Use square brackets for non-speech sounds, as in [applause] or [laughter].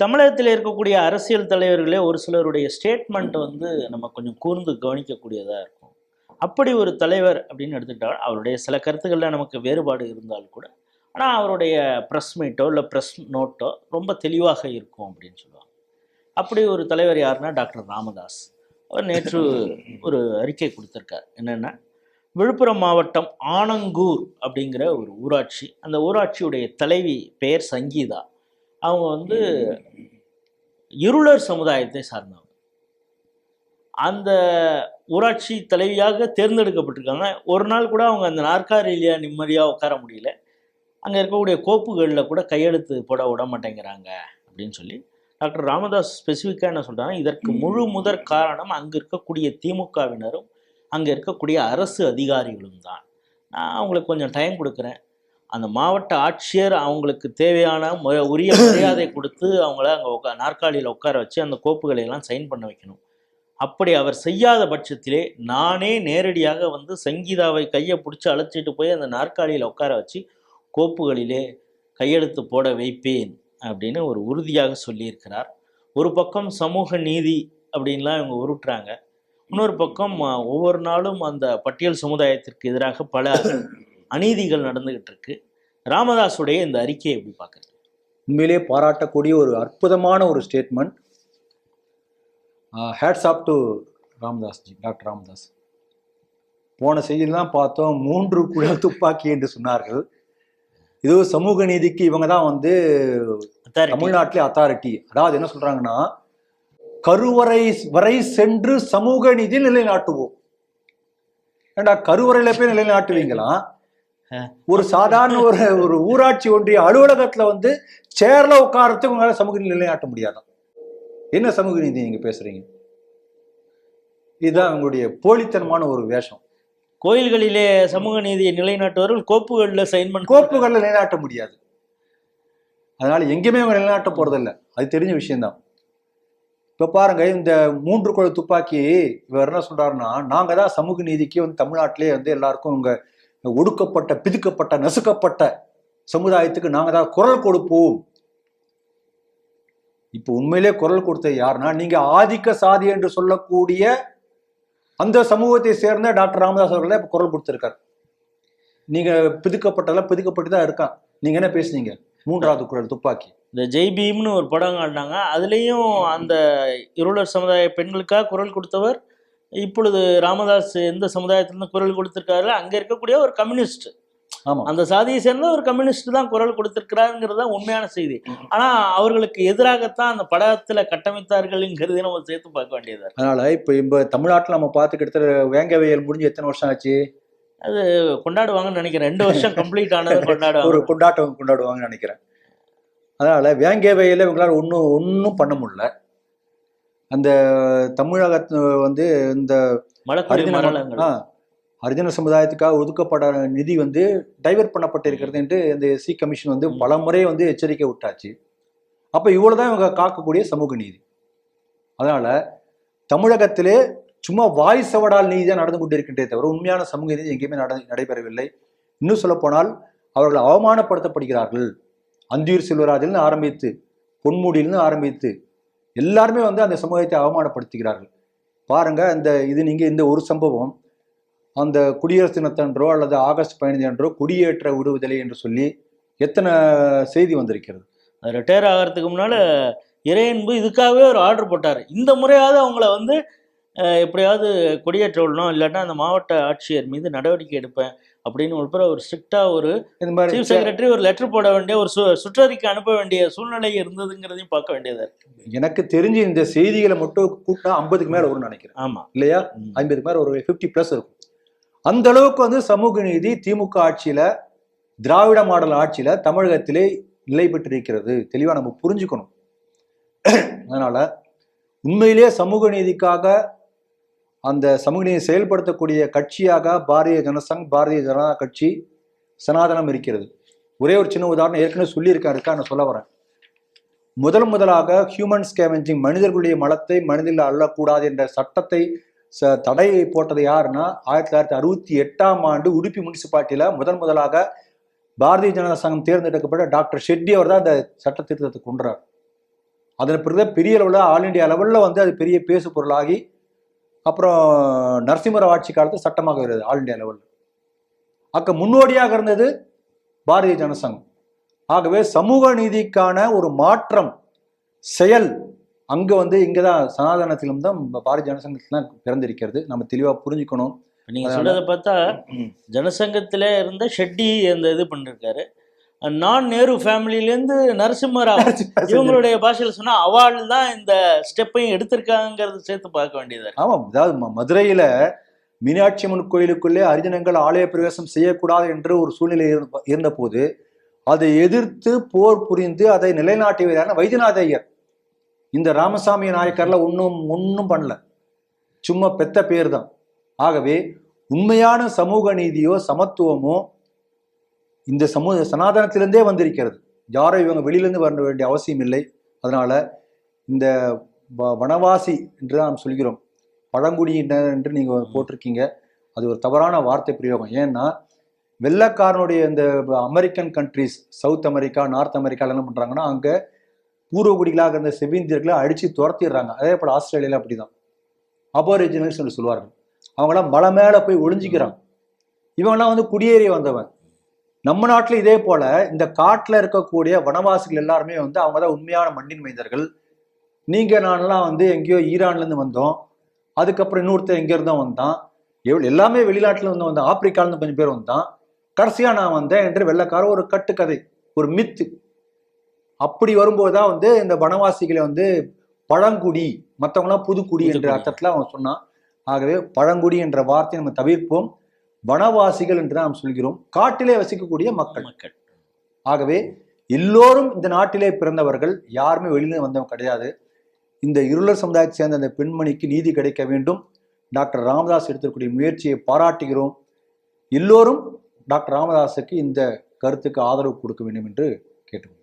தமிழகத்தில் இருக்கக்கூடிய அரசியல் தலைவர்களே ஒரு சிலருடைய ஸ்டேட்மெண்ட் வந்து நம்ம கொஞ்சம் கூர்ந்து கவனிக்கக்கூடியதாக இருக்கும். அப்படி ஒரு தலைவர் அப்படின்னு எடுத்துக்கிட்டால் அவருடைய சில கருத்துக்களில் நமக்கு வேறுபாடு இருந்தால் கூட ஆனால் அவருடைய ப்ரெஸ் மீட்டோ இல்லை ப்ரெஸ் நோட்டோ ரொம்ப தெளிவாக இருக்கும் அப்படின்னு சொல்லுவாங்க. அப்படி ஒரு தலைவர் யாருன்னா டாக்டர் ராமதாஸ். அவர் நேற்று ஒரு அறிக்கை கொடுத்துருக்கார். என்னென்னா விழுப்புரம் மாவட்டம் ஆனங்கூர் அப்படிங்கிற ஒரு ஊராட்சி அந்த ஊராட்சியுடைய தலைவி பெயர் சங்கீதா. அவங்க வந்து இருளர் சமுதாயத்தை சார்ந்தவங்க. அந்த ஊராட்சி தலைவியாக தேர்ந்தெடுக்கப்பட்டிருக்காங்க. ஒரு நாள் கூட அவங்க அந்த நாற்காலியில நிம்மதியாக உட்கார முடியல. அங்கே இருக்கக்கூடிய கோப்புகளில் கூட கையெழுத்து போட விட மாட்டேங்கிறாங்க அப்படின்னு சொல்லி டாக்டர் ராமதாஸ் ஸ்பெசிஃபிக்காக என்ன சொல்கிறாங்க இதற்கு முழு முதற் காரணம் அங்கே இருக்கக்கூடிய திமுகவினரும் அங்கே இருக்கக்கூடிய அரசு அதிகாரிகளும் தான். நான் அவங்களுக்கு கொஞ்சம் டைம் கொடுக்குறேன். அந்த மாவட்ட ஆட்சியர் அவங்களுக்கு தேவையான உரிய மரியாதை [clears throat] கொடுத்து அவங்கள அங்கே உட்கா நாற்காலியில் உட்கார வச்சு அந்த கோப்புகளை எல்லாம் சைன் பண்ண வைக்கணும். அப்படி அவர் செய்யாத பட்சத்திலே நானே நேரடியாக வந்து சங்கீதாவை கையை பிடிச்சி அழைச்சிட்டு போய் அந்த நாற்காலியில் உட்கார வச்சு கோப்புகளிலே கையெழுத்து போட வைப்பேன் அப்படின்னு ஒரு உறுதியாக சொல்லியிருக்கிறார். ஒரு பக்கம் சமூக நீதி அப்படின்லாம் இவங்க உருட்டுறாங்க. இன்னொரு பக்கம் ஒவ்வொரு நாளும் அந்த பட்டியல் சமுதாயத்திற்கு எதிராக பல அநீதிகள் நடந்துகிட்டு இருக்கு ராமதாஸுடைய இந்த அறிக்கையை எப்படி பார்க்குறது உண்மையிலே பாராட்டக்கூடிய ஒரு அற்புதமான ஒரு statement hats off to Ramadoss ji doctor Ramadoss. போன செய்தியெல்லாம் பார்த்தோம் மூன்று குழல் துப்பாக்கி என்று சொன்னார்கள். இது சமூக நீதிக்கு இவங்க தான் வந்து. தமிழ்நாட்டிலே அத்தாரிட்டி அதாவது என்ன சொல்றாங்கன்னா கருவறை வரை சென்று சமூக நீதி நிலைநாட்டுவோம். ஏண்டா கருவறையில போய் நிலைநாட்டுவீங்களா? ஒரு சாதாரண ஒரு ஒரு ஊராட்சி ஒன்றிய அலுவலகத்துல வந்து சேர்ல உட்காரத்துக்கு உங்களால சமூக நீதி நிலைநாட்ட முடியாதான் என்ன சமூக நீதி நீங்க பேசுறீங்க? இதுதான் உங்களுடைய போலித்தனமான ஒரு வேஷம். கோயில்களிலே சமூக நீதியை நிலைநாட்டுவர்கள் கோப்புகளில் சைன் பண்ண கோப்புகள்ல நிலைநாட்ட முடியாது. அதனால எங்கேயுமே அவங்க நிலைநாட்ட போறதில்ல. அது தெரிஞ்ச விஷயம்தான். இப்ப பாருங்க இந்த மூன்று குழு துப்பாக்கி இவர் என்ன சொல்றாருன்னா நாங்க தான் சமூக நீதிக்கு வந்து தமிழ்நாட்டிலே வந்து எல்லாருக்கும் உங்க ஒடுக்கப்பட்ட பிதுக்கப்பட்ட நசுக்கப்பட்ட சமுதாயத்துக்கு நாங்கள் தான் குரல் கொடுப்போம். இப்போ உண்மையிலே குரல் கொடுத்த யாருன்னா நீங்க ஆதிக்க சாதி என்று சொல்லக்கூடிய அந்த சமூகத்தை சேர்ந்த டாக்டர் ராமதாஸ் அவர்கள் இப்போ குரல் கொடுத்துருக்காரு. நீங்க பிதுக்கப்பட்டதெல்லாம் பிதுக்கப்பட்டு தான் இருக்கான். நீங்க என்ன பேசுனீங்க? மூன்றாவது குரல் துப்பாக்கி. இந்த ஜெய் பீம்னு ஒரு படம் காட்டினாங்க. அதுலேயும் அந்த இருளர் சமுதாய பெண்களுக்காக குரல் கொடுத்தவர் இப்பொழுது ராமதாஸ் எந்த சமுதாயத்திலிருந்து குரல் கொடுத்திருக்காரு அங்கே இருக்கக்கூடிய ஒரு கம்யூனிஸ்ட். அந்த சாதியை சேர்ந்த ஒரு கம்யூனிஸ்ட் தான் குரல் கொடுத்திருக்கிறாருங்கிறது தான் உண்மையான செய்தி. ஆனால் அவர்களுக்கு எதிராகத்தான் அந்த படத்துல கட்டமைத்தார்கள்ங்கிறதையும் நம்ம சேர்த்து பார்க்க வேண்டியதா. அதனால இப்ப இப்ப தமிழ்நாட்டுல நம்ம பார்த்து கிட்டத்தட்ட வேங்கவையல் முடிஞ்சு எத்தனை வருஷம் ஆச்சு? அது கொண்டாடுவாங்கன்னு நினைக்கிறேன். ரெண்டு வருஷம் கம்ப்ளீட் ஆனது ஒரு கொண்டாடுவாங்க கொண்டாட்டம் கொண்டாடுவாங்கன்னு நினைக்கிறேன். அதனால வேங்கவையில இவங்களால ஒன்றும் ஒன்றும் பண்ண முடியல. அந்த தமிழகத்து வந்து இந்த ஹரிஜன சமுதாயத்துக்காக ஒதுக்கப்பட நிதி வந்து டைவர்ட் பண்ணப்பட்டிருக்கிறது என்று இந்த சி கமிஷன் வந்து. பல முறை வந்து எச்சரிக்கை விட்டாச்சு. அப்ப இவ்வளவுதான் இவங்க காக்கக்கூடிய சமூக நீதி. அதனால தமிழகத்திலே சும்மா வாய் சவடால் நீதி தான் நடந்து கொண்டிருக்கின்றே தவிர உண்மையான சமூக நீதி எங்கேயுமே நட நடைபெறவில்லை. இன்னும் சொல்ல போனால் அவர்கள் அவமானப்படுத்தப்படுகிறார்கள். அந்தியூர் செல்வராஜிலிருந்து ஆரம்பித்து பொன்முடியிலிருந்து ஆரம்பித்து எல்லாருமே வந்து அந்த சமூகத்தை அவமானப்படுத்துகிறார்கள். பாருங்க இந்த இது நீங்க இந்த ஒரு சம்பவம் அந்த குடியரசு தினத்தன்றோ அல்லது ஆகஸ்ட் பதினைந்து அன்றோ குடியேற்ற விடுவதில்லை என்று சொல்லி எத்தனை செய்தி வந்திருக்கிறது. ரிட்டையர் ஆகிறதுக்கு முன்னால் இறையன்பு இதுக்காகவே ஒரு ஆர்டர் போட்டார். இந்த முறையாவது அவங்கள வந்து எப்படியாவது கொடியேற்ற விடணும் இல்லாட்டா அந்த மாவட்ட ஆட்சியர் மீது நடவடிக்கை எடுப்பேன் அப்படின்னு உட்பட ஒரு ஸ்ட்ரிக்டா ஒரு இந்த மாதிரி சீஃப் செக்ரட்டரி ஒரு லெட்டர் போட வேண்டிய ஒரு சு சுற்றறிக்கை அனுப்ப வேண்டிய சூழ்நிலை இருந்ததுங்கிறதையும் பார்க்க வேண்டியதா இருக்கு. எனக்கு தெரிஞ்சு இந்த செய்திகளை மட்டும் கூட்டினா ஐம்பதுக்கு மேல வரும்னு நினைக்கிறேன். ஆமா. இல்லையா. ஐம்பதுக்கு மேல ஒரு ஃபிஃப்டி பிளஸ் இருக்கும். அந்த அளவுக்கு வந்து சமூக நீதி திமுக ஆட்சியில திராவிட மாடல் ஆட்சியில தமிழகத்திலே நிலை பெற்றிருக்கிறது. தெளிவா நம்ம புரிஞ்சுக்கணும். அதனால உண்மையிலேயே சமூக நீதிக்காக அந்த சமூக செயல்படுத்தக்கூடிய கட்சியாக பாரதிய ஜனசங் பாரதிய ஜனதா கட்சி சனாதனம் இருக்கிறது. ஒரே ஒரு சின்ன உதாரணம் ஏற்கனவே சொல்லியிருக்காருக்கா நான் சொல்ல வரேன். முதல் முதலாக ஹியூமன் ஸ்கேவெஞ்சிங் மனிதர்களுடைய மலத்தை மனிதர்கள் அள்ளக்கூடாது என்ற சட்டத்தை ச தடையை போட்டது யாருன்னா ஆயிரத்தி தொள்ளாயிரத்தி அறுபத்தி எட்டாம் ஆண்டு உடுப்பி முனிசிபாலிட்டியில முதல் முதலாக பாரதிய ஜனதா சங்கம் தேர்ந்தெடுக்கப்பட்ட டாக்டர் ஷெட்டி அவர் தான் இந்த சட்ட திருத்தத்தை கொன்றார். அதன் பிறகு பெரிய அளவில் ஆல் இண்டியா லெவலில் வந்து அது பெரிய பேசு பொருளாகி அப்புறம் நரசிம்மராவ் ஆட்சி காலத்து சட்டமாக வருது ஆல் இண்டியா லெவலில் அக்க முன்னோடியாக இருந்தது பாரதிய ஜனசங்கம் ஆகவே சமூக நீதிக்கான ஒரு மாற்றம் செயல் அங்க வந்து இங்கதான் சனாதனத்திலும் தான் பாரதிய ஜனசங்கத்தில் தான் பிறந்திருக்கிறது. நம்ம தெளிவா புரிஞ்சுக்கணும். நீங்க அதனால- சொல்றதை பார்த்தா. ஜனசங்கத்திலே இருந்த ஷெட்டி அந்த இது பண்ணிருக்காரு. நான் நேரு ஃபேமிலியிலேருந்து நரசிம்மராவ். இவங்களுடைய பாஷையில் சொன்னா அவாள் தான் இந்த ஸ்டெப்பையும் எடுத்திருக்காங்கிறது சேர்த்து பார்க்க வேண்டியதா. ஆமாம். அதாவது மதுரையில மீனாட்சி அம்மன் கோயிலுக்குள்ளே அரிஜனங்கள் ஆலய பிரவேசம் செய்யக்கூடாது என்று ஒரு சூழ்நிலை இருந்த- இருந்தபோது அதை எதிர்த்து போர் புரிந்து அதை நிலைநாட்டியவரான வைத்தியநாத ஐயர். இந்த ராமசாமி நாயக்கர்ல ஒன்றும் ஒன்றும் பண்ணல. சும்மா பெத்த பேர் தான் ஆகவே உண்மையான சமூக நீதியோ சமத்துவமோ இந்த சமூக சனாதனத்திலிருந்தே வந்திருக்கிறது. யாரும் இவங்க வெளியிலேருந்து வர வேண்டிய அவசியம் இல்லை. அதனால் இந்த வ- வனவாசி என்று நாம் சொல்கிறோம். பழங்குடியினர் என்று நீங்கள் போட்டிருக்கீங்க. அது ஒரு தவறான வார்த்தை பிரயோகம். ஏன்னா வெள்ளக்காரனுடைய இந்த American countries South America North அமெரிக்கால என்ன பண்ணுறாங்கன்னா அங்கே பூர்வகுடிகளாக இருந்த செவிந்தியர்களை அடித்து துரத்திடுறாங்க. அதே போல் ஆஸ்திரேலியாவில் அப்படி தான் அபோரிஜினல்ஸ் என்று சொல்லுவார்கள். அவங்களாம் மலை மேலே போய் ஒளிஞ்சிக்கிறாங்க. இவங்கெல்லாம் வந்து குடியேறி வந்தவன். நம்ம நாட்டுல இதே போல இந்த காட்டுல இருக்கக்கூடிய வனவாசிகள் எல்லாருமே வந்து அவங்க தான் உண்மையான மண்ணின் மைந்தர்கள் நீங்க நான்லாம் வந்து எங்கேயோ ஈரான்ல இருந்து வந்தோம். அதுக்கப்புறம் இன்னொருத்தர் எங்க இருந்தோ வந்தான். எவ்வளவு எல்லாமே வெளிநாட்டுல இருந்து வந்தான் ஆப்பிரிக்கால இருந்து கொஞ்சம் பேர் வந்தான். கடைசியா நான் வந்தேன் என்று வெள்ளக்கார ஒரு கட்டுக்கதை ஒரு மித்து அப்படி வரும்போது தான் வந்து இந்த வனவாசிகளை வந்து பழங்குடி மற்றவங்களாம் புதுக்குடி என்ற. அர்த்தத்துல அவன் சொன்னான். ஆகவே பழங்குடி என்ற வார்த்தையை நம்ம தவிர்ப்போம். வனவாசிகள் என்று நாம் சொல்கிறோம். காட்டிலே வசிக்கக்கூடிய மக்கள். மக்கள். ஆகவே எல்லோரும் இந்த நாட்டிலே பிறந்தவர்கள். யாருமே வெளியில வந்தவங்க கிடையாது. இந்த இருளர் சமுதாயத்தை சேர்ந்த அந்த பெண்மணிக்கு நீதி கிடைக்க வேண்டும். டாக்டர் ராமதாஸ் எடுத்திருக்கக்கூடிய முயற்சியை பாராட்டுகிறோம். எல்லோரும் டாக்டர் ராமதாஸுக்கு இந்த கருத்துக்கு ஆதரவு கொடுக்க வேண்டும் என்று கேட்டுக்கொள்கிறோம்.